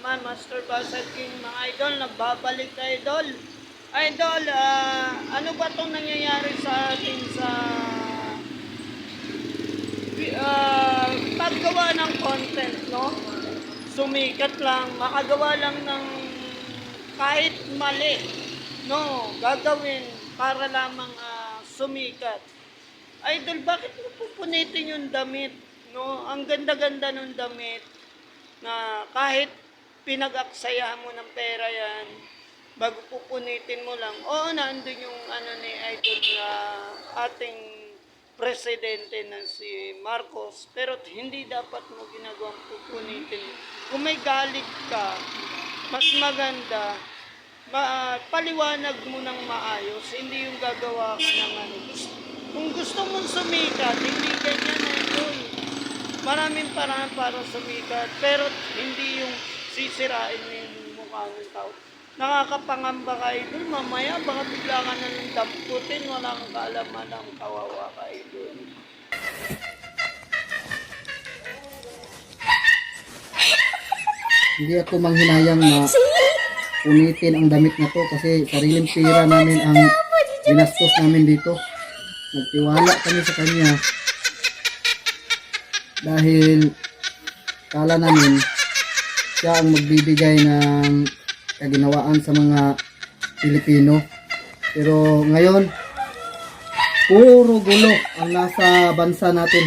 naman, Master Basad King, mga idol, nagbabalik ka, idol. Idol, ah, ano ba itong nangyayari sa atin sa ah, paggawa ng content, no? Sumikat lang, makagawa lang ng kahit mali, no? Gagawin para lamang ah, sumikat. Idol, bakit mo pupunitin yung damit? No? Ang ganda-ganda ng damit na kahit pinag-aksayahan mo ng pera yan, bago pupunitin mo lang, oo, nandun yung ano ni Idol na ating presidente na si Marcos, pero hindi dapat mo ginagawang pupunitin. Kung may galit ka, mas maganda, ma- paliwanag mo ng maayos, hindi yung gagawa ka ng ano. Kung gusto mong sumikat, hindi ganyan na yun. Maraming paraan para sumikat, pero hindi yung sisirain mo yung mukha ng tao. Nakakapangamba ka idol, mamaya baka bigla ka na ng damputin, wala kang kaalaman ng kawawa ka idol. Hindi ako manghinayang na punitin ang damit na to kasi sariling pera namin ang ginastos namin dito. Nagtiwala kami sa kanya dahil kala namin siya ang magbibigay ng kaginawaan sa mga Pilipino. Pero ngayon, puro gulo ang nasa bansa natin.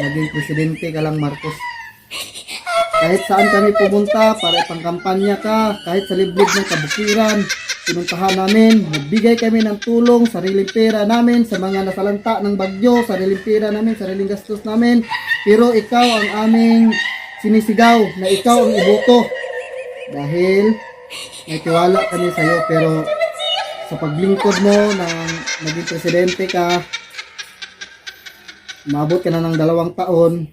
Naging presidente ka lang Marcos. Kahit saan kami pumunta para ipangkampanya ka, kahit sa liblib ng kabukiran, pinuntahan namin, nagbigay kami ng tulong, sariling pera namin sa mga nasalanta ng bagyo, sariling pera namin, sariling gastos namin. Pero ikaw ang aming sinisigaw na ikaw ang iboto. Dahil may tiwala kami sa iyo pero sa paglingkod mo ng naging presidente ka, umabot ka na ng dalawang taon,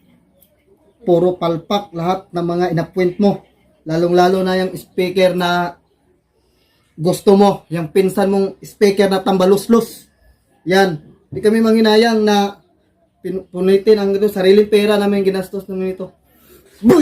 puro palpak lahat ng mga inappoint mo. Lalong-lalo na yung speaker na gusto mo, yung pinsan mong speaker na tambaluslos. Yan. Di kami manginayang na punitin ang ito, sariling pera namin ginastos namin ito. Bụi.